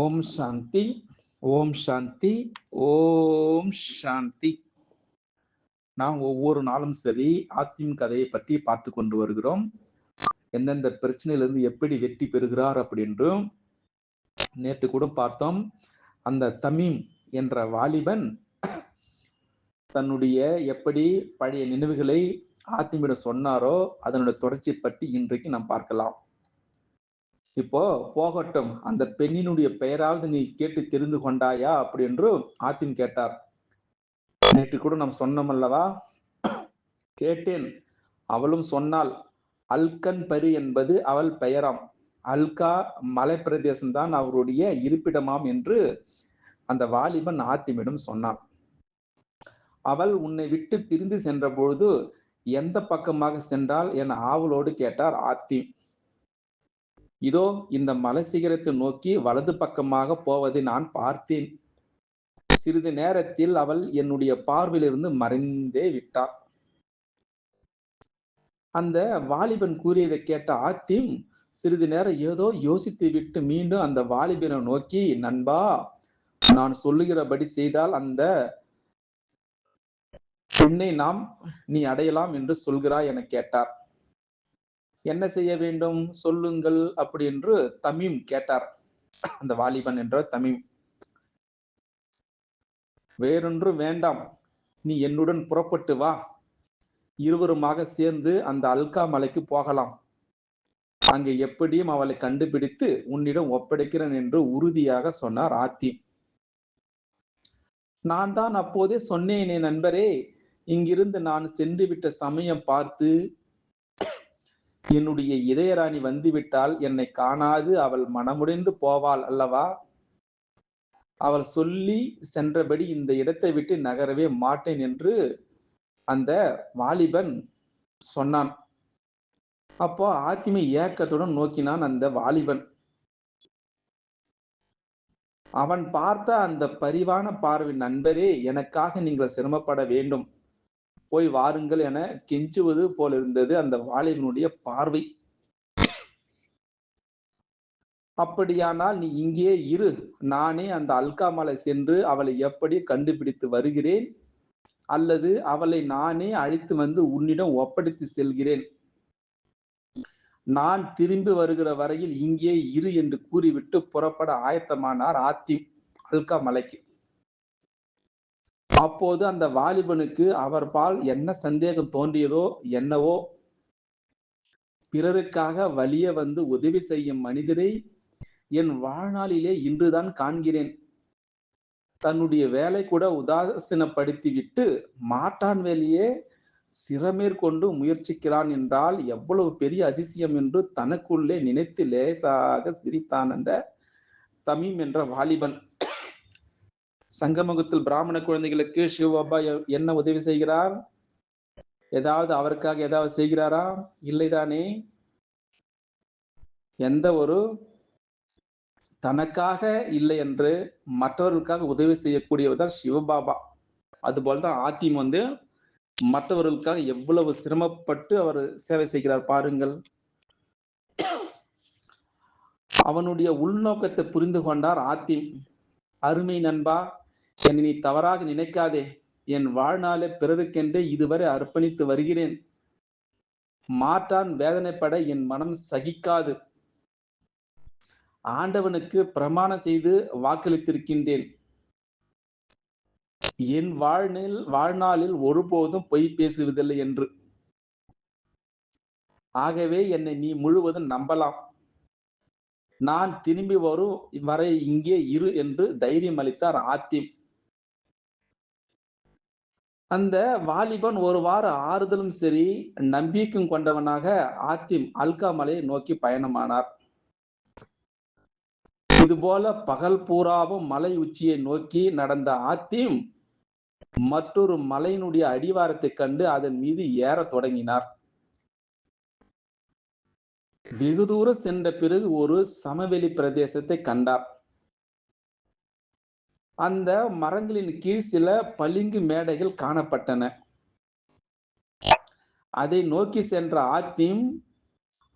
ஓம் சாந்தி ஓம் சாந்தி ஓம் சாந்தி. நாம் ஒவ்வொரு நாளும் சரி ஆத்திம் கதையை பற்றி பார்த்து கொண்டு வருகிறோம். எந்தெந்த பிரச்சனையிலிருந்து எப்படி வெற்றி பெறுகிறார் அப்படின்றும் நேற்று கூட பார்த்தோம். அந்த தமீம் என்ற வாலிபன் தன்னுடைய எப்படி பழைய நினைவுகளை ஆத்திமிடம் சொன்னாரோ அதனுடைய தொடர்ச்சி பற்றி இன்றைக்கு நாம் பார்க்கலாம். இப்போ போகட்டும் அந்த பெண்ணினுடைய பெயராவது நீ கேட்டு தெரிந்து கொண்டாயா? அப்படி என்று ஆத்திம் கேட்டார். நேற்று கூட நாம் சொன்னோம் அல்லவா கேட்டேன். அவளும் சொன்னாள் அல்கன் பரி என்பது அவள் பெயராம். அல்கா மலை பிரதேசம்தான் அவருடைய இருப்பிடமாம் என்று அந்த வாலிபன் ஆத்திமிடம் சொன்னான். அவள் உன்னை விட்டு பிரிந்து சென்றபொழுது எந்த பக்கமாக சென்றால் என ஆவலோடு கேட்டார் ஆத்திம் இதோ இந்த மலை சிகரத்தை நோக்கி வலது பக்கமாக போவதை நான் பார்த்தேன். சிறிது நேரத்தில் அவள் என்னுடைய பார்வையிலிருந்து மறைந்தே விட்டாள். அந்த வாலிபன் கூறியதை கேட்ட ஆத்திம் சிறிது நேரம் ஏதோ யோசித்து விட்டு மீண்டும் அந்த வாலிபனை நோக்கி நண்பா நான் சொல்லுகிறபடி செய்தால் அந்த பெண்ணை நாம் நீ அடையலாம் என்று சொல்கிறாய் என கேட்டார். என்ன செய்ய வேண்டும்? சொல்லுங்கள் அப்படி என்று தமிம் கேட்டார். அந்த வாலிபன் என்ற தமிம். வேறொன்று வேண்டாம். நீ என்னுடன் புறப்பட்டு வா. இருவருமாக சேர்ந்து அந்த அல்கா மலைக்கு போகலாம். அங்கே எப்படியும் அவளை கண்டுபிடித்து உன்னிடம் ஒப்படைக்கிறேன் என்று உறுதியாக சொன்னார் ஆத்தி. நான் தான் அப்போதே சொன்னேனே நண்பரே. இங்கிருந்து நான் சென்று விட்ட சமயம் பார்த்து என்னுடைய இதயராணி வந்துவிட்டால் என்னை காணாது அவள் மனமுடைந்து போவாள் அல்லவா? அவள் சொல்லி சென்றபடி இந்த இடத்தை விட்டு நகரவே மாட்டேன் என்று அந்த வாலிபன் சொன்னான். அப்போ ஆத்திமை ஏக்கத்துடன் நோக்கினான் அந்த வாலிபன். அவன் பார்த்த அந்த பரிவான பார்வை நண்பரே எனக்காக நீங்கள் சிரமப்பட வேண்டும். போய் வாருங்கள் என கெஞ்சுவது போல இருந்தது அந்த வாலிபனுடைய பார்வை. அப்படியானால் நீ இங்கே இரு. நானே அந்த அல்காமலை சென்று அவளை எப்படி கண்டுபிடித்து வருகிறேன்? அல்லது அவளை நானே அழைத்து வந்து உன்னிடம் ஒப்படைத்து செல்கிறேன். நான் திரும்பி வருகிற வரையில் இங்கே இரு என்று கூறிவிட்டு புறப்பட ஆயத்தமானார் ஆத்தி அல்கா மலைக்கு. அப்போது அந்த வாலிபனுக்கு அவர் பால் என்ன சந்தேகம் தோன்றியதோ என்னவோ பிறருக்காக வலிய வந்து உதவி செய்யும் மனிதரை என் வாழ்நாளிலே இன்றுதான் காண்கிறேன். தன்னுடைய வேலை கூட உதாசீனப்படுத்தி விட்டு மாட்டான் வேலையே சிறமேற்கொண்டு முயற்சிக்கிறான் என்றால் எவ்வளவு பெரிய அதிசயம் என்று தனக்குள்ளே நினைத்து லேசாக சிரித்தான் அந்த தமிம் என்ற வாலிபன். சங்கமுகத்தில் பிராமண குழந்தைகளுக்கு சிவபாபா என்ன உதவி செய்கிறார்? ஏதாவது அவருக்காக ஏதாவது செய்கிறாரா? இல்லைதானே? எந்த ஒரு தனக்காக இல்லை என்று மற்றவர்களுக்காக உதவி செய்யக்கூடியவர் சிவபாபா அதுபோல்தான் ஆத்திம் வந்து மற்றவர்களுக்காக எவ்வளவு சிரமப்பட்டு அவர் சேவை செய்கிறார் பாருங்கள். அவனுடைய உள்நோக்கத்தை புரிந்து கொண்டார் ஆத்திம். அருமை நண்பா என்னை நீ தவறாக நினைக்காதே. என் வாழ்நாளை பிறருக்கென்றே இதுவரை அர்ப்பணித்து வருகிறேன். மாற்றான் வேதனைப்பட என் மனம் சகிக்காது. ஆண்டவனுக்கு பிரமாணம் செய்து வாக்களித்திருக்கின்றேன். என் வாழ்நில் வாழ்நாளில் ஒருபோதும் பொய் பேசுவதில்லை என்று. ஆகவே என்னை நீ முழுவதும் நம்பலாம். நான் திரும்பி வரும் வரை இங்கே இரு என்று தைரியம் அளித்தார் ஆத்திம். அந்த வாலிபன் ஒரு வார ஆறுதலும் சரி நம்பிக்கையும் கொண்டவனாக ஆத்திம் அல்கா மலையை நோக்கி பயணமானார். இதுபோல பகல் பூராவும் மலை உச்சியை நோக்கி நடந்த ஆத்திம் மற்றொரு மலையினுடைய அடிவாரத்தை கண்டு அதன் மீது ஏற தொடங்கினார். வெகு தூரம் சென்ற பிறகு ஒரு சமவெளி பிரதேசத்தை கண்டார். அந்த மரங்களின் கீழ் சில பளிங்கு மேடைகள் காணப்பட்டன. அதை நோக்கி சென்ற ஆத்திம்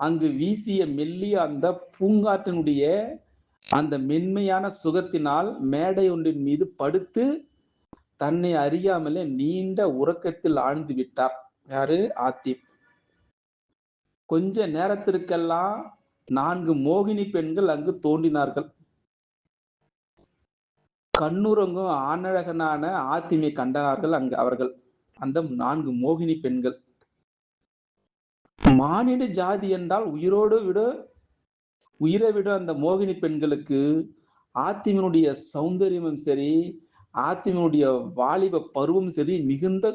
அங்கு வீசிய மெல்லிய அந்த பூங்காற்றினுடைய அந்த மென்மையான சுகத்தினால் மேடை ஒன்றின் மீது படுத்து தன்னை அறியாமலே நீண்ட உறக்கத்தில் ஆழ்ந்து விட்டார். யாரு? ஆத்திம். கொஞ்ச நேரத்திற்கெல்லாம் நான்கு மோகினி பெண்கள் அங்கு தோன்றினார்கள். கண்ணுறங்கும் ஆணழகனான ஆத்திமை கண்டனார்கள் அங்கு அவர்கள். அந்த நான்கு மோகினி பெண்கள். மானிட ஜாதி என்றால் உயிரோடு விட உயிரை விட அந்த மோகினி பெண்களுக்கு ஆத்திமனுடைய சௌந்தரியமும் சரி ஆத்திமனுடைய வாலிப பருவம் சரி மிகுந்த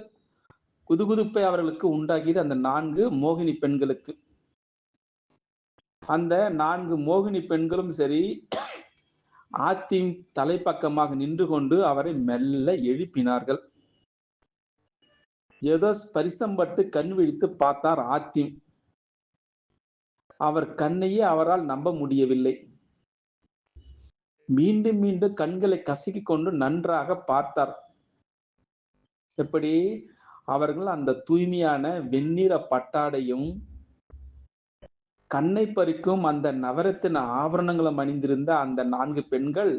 குதுகுதுப்பை அவர்களுக்கு உண்டாகியது அந்த நான்கு மோகினி பெண்களுக்கு. அந்த நான்கு மோகினி பெண்களும் சரி ஆத்திம் தலைப்பக்கமாக நின்று கொண்டு அவரை மெல்ல எழுப்பினார்கள். ஏதோ ஸ்பரிசம்பட்டு கண் விழித்து பார்த்தார் ஆத்திம். அவர் கண்ணையே அவரால் நம்ப முடியவில்லை. மீண்டும் மீண்டும் கண்களை கசக்கிக் கொண்டு நன்றாக பார்த்தார். எப்படி? அவர்கள் அந்த தூய்மையான வெண்ணிற பட்டாடையும் கண்ணை பறிக்கும் அந்த நவரத்தின ஆவரணங்களும் அணிந்திருந்த அந்த நான்கு பெண்கள்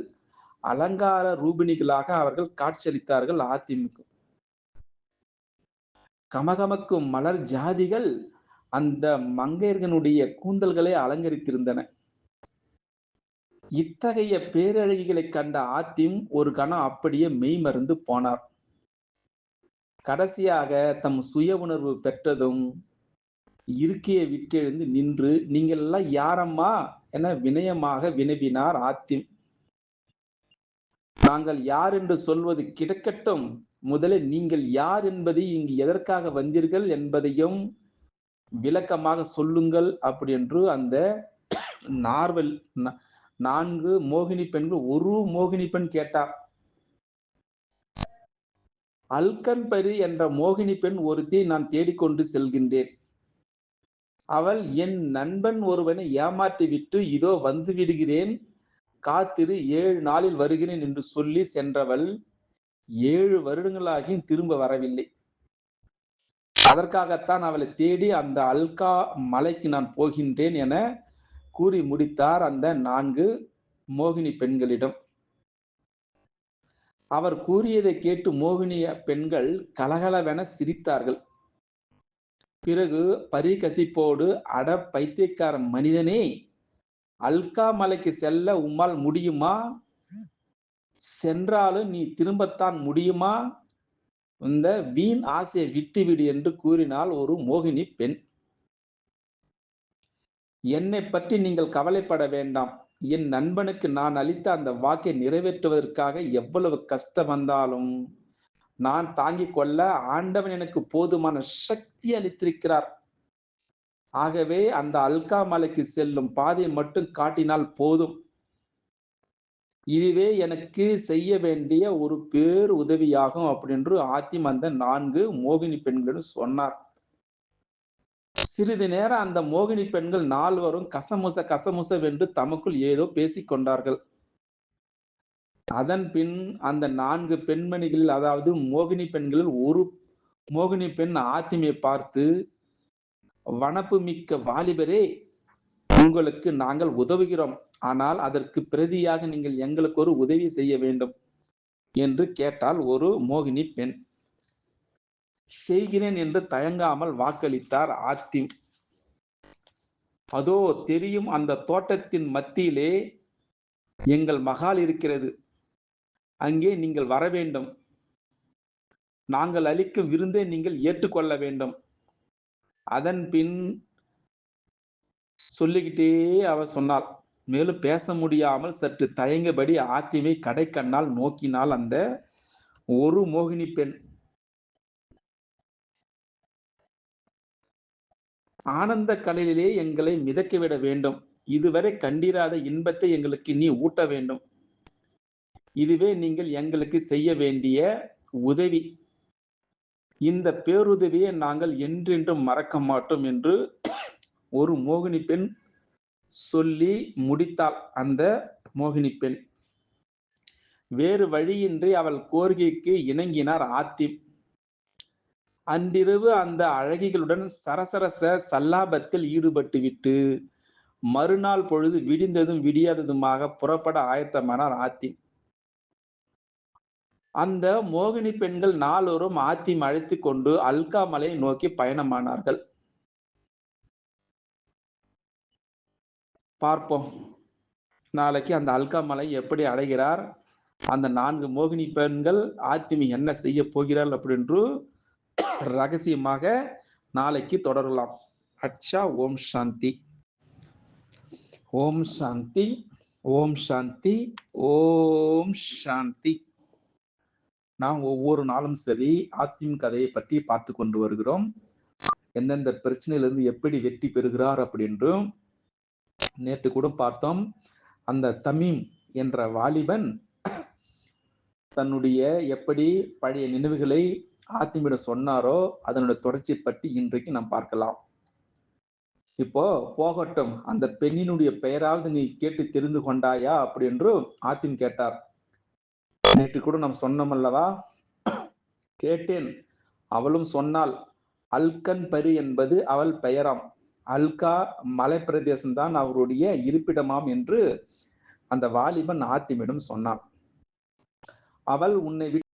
அலங்கார ரூபிணிகளாக அவர்கள் காட்சியளித்தார்கள் அதிமுக. கமகமக்கும் மலர் ஜாதிகள் அந்த மங்கையர்களுடைய கூந்தல்களை அலங்கரித்திருந்தன. இத்தகைய பேரழகிகளை கண்ட ஆத்திம் ஒரு கணம் அப்படியே மெய்மறந்து போனார். கடைசியாக தம் சுய உணர்வு பெற்றதும் இருக்கையை விட்டெழுந்து நின்று நீங்கள் எல்லாம் யாரம்மா? என வினயமாக வினவினார் ஆத்திம். நாங்கள் யார் என்று சொல்வது கிடக்கட்டும். முதலில் நீங்கள் யார் என்பதை இங்கு எதற்காக வந்தீர்கள் என்பதையும் விளக்கமாக சொல்லுங்கள் அப்படி என்று அந்த நார்வல் நான்கு மோகினி பெண்கள் ஒரு மோகினி பெண் கேட்டார் அல்கன்பரி என்ற மோகினி பெண் ஒருத்தி நான் தேடிக்கொண்டு செல்கின்றேன். அவள் என் நண்பன் ஒருவனை ஏமாற்றி விட்டு இதோ வந்து விடுகிறேன் காத்திரு ஏழு நாளில் வருகிறேன் என்று சொல்லி சென்றவள் ஏழு வருடங்களாகியும் திரும்ப வரவில்லை. அதற்காகத்தான் அவளை தேடி அந்த அல்கா மலைக்கு நான் போகின்றேன் என கூறி முடித்தார் அந்த நான்கு மோகினி பெண்களிடம். அவர் கூறியதை கேட்டு மோகினிய பெண்கள் கலகலவென சிரித்தார்கள். பிறகு பரிகசிப்போடு அட பைத்தியக்கார மனிதனே அல்கா மலைக்கு செல்ல உம்மால் முடியுமா? சென்றாலும் நீ திரும்பத்தான் முடியுமா? இந்த வீண் ஆசையை விட்டுவிடு என்று கூறினால் ஒரு மோகினி பெண். என்னை பற்றி நீங்கள் கவலைப்பட வேண்டாம். என் நண்பனுக்கு நான் அளித்த அந்த வாக்கை நிறைவேற்றுவதற்காக எவ்வளவு கஷ்டம் வந்தாலும் நான் தாங்கிக் கொள்ள ஆண்டவன் எனக்கு போதுமான சக்தி அளித்திருக்கிறார். ஆகவே அந்த அல்கா மலைக்கு செல்லும் பாதையை மட்டும் காட்டினால் போதும். இதுவே எனக்கு செய்ய வேண்டிய ஒரு பேர் உதவியாகும் அப்படின்று ஆத்திம் அந்த நான்கு மோகினி பெண்களும் சொன்னார். சிறிது நேரம் அந்த மோகினி பெண்கள் நால்வரும் கசமுச கசமுசவென்று தமக்குள் ஏதோ பேசிக்கொண்டார்கள் அதன் பின் அந்த நான்கு பெண்மணிகளில் அதாவது மோகினி பெண்களில் ஒரு மோகினி பெண் ஆத்திமையை பார்த்து வனப்பு மிக்க வாலிபரே உங்களுக்கு நாங்கள் உதவுகிறோம். ஆனால் அதற்கு பிரதியாக நீங்கள் எங்களுக்கு ஒரு உதவி செய்ய வேண்டும் என்று கேட்டால் ஒரு மோகினி பெண். செய்கிறேன் என்று தயங்காமல் வாக்களித்தார் ஆத்திம் அதோ தெரியும் அந்த தோட்டத்தின் மத்தியிலே எங்கள் மகால் இருக்கிறது. அங்கே நீங்கள் வர வேண்டும். நாங்கள் அளிக்கும் விருந்தை நீங்கள் ஏற்றுக்கொள்ள வேண்டும். அதன் பின் சொல்லிக்கிட்டே அவர் சொன்னாள் மேலும் பேச முடியாமல் சற்று தயங்கபடி ஆத்திமை கடைக்கண்ணால் நோக்கினால் அந்த ஒரு மோகினி பெண். ஆனந்த கடலிலே எங்களை மிதக்க விட வேண்டும். இதுவரை கண்டிராத இன்பத்தை எங்களுக்கு நீ ஊட்ட வேண்டும். இதுவே நீங்கள் எங்களுக்கு செய்ய வேண்டிய உதவி. இந்த பேருதவியை நாங்கள் என்றென்றும் மறக்க மாட்டோம் என்று ஒரு மோகினி பெண் சொல்லி முடித்தாள் அந்த மோகினி பெண். வேறு வழியின்றி அவள் கோரிக்கைக்கு இணங்கினார் ஆத்திம் அன்றிரவு அந்த அழகிகளுடன் சரசரச சல்லாபத்தில் ஈடுபட்டு விட்டு மறுநாள் பொழுது விடிந்ததும் விடியாததுமாக புறப்பட ஆயத்தமானார் ஆத்திம் அந்த மோகினி பெண்கள் நாளொரும் ஆத்தி அழைத்து கொண்டு அல்கா மலையை நோக்கி பயணமானார்கள். பார்ப்போம். நாளைக்கு அந்த அல்கா மலை எப்படி அடைகிறார்? அந்த நான்கு மோகினி பெண்கள் ஆத்திமி என்ன செய்ய போகிறாள் அப்படின்று ரகசியமாக நாளைக்கு தொடரலாம். அச்சா ஓம் சாந்தி. ஓம் சாந்தி ஓம் சாந்தி ஓம் சாந்தி. நாம் ஒவ்வொரு நாளும் சரி ஆத்திம் கதையை பற்றி பார்த்து கொண்டு வருகிறோம். எந்தெந்த பிரச்சனையிலிருந்து எப்படி வெற்றி பெறுகிறார் அப்படின்றும் நேற்று கூட பார்த்தோம். அந்த தமீம் என்ற வாலிபன் தன்னுடைய எப்படி பழைய நினைவுகளை ஆத்திமிடம் சொன்னாரோ அதனுடைய தொடர்ச்சி பற்றி இன்றைக்கு நாம் பார்க்கலாம். இப்போ போகட்டும் அந்த பெண்ணினுடைய பெயராவது நீ கேட்டு தெரிந்து கொண்டாயா அப்படி ஆத்திம் கேட்டார். நேற்று கூட நாம் சொன்னோம் அல்லவா கேட்டேன். அவளும் சொன்னாள் அல்கன் பரி என்பது அவள் பெயராம். அல்கா மலை பிரதேசம்தான் அவருடைய இருப்பிடமாம் என்று அந்த வாலிபன் ஆத்திமிடம் சொன்னான். அவள் உன்னை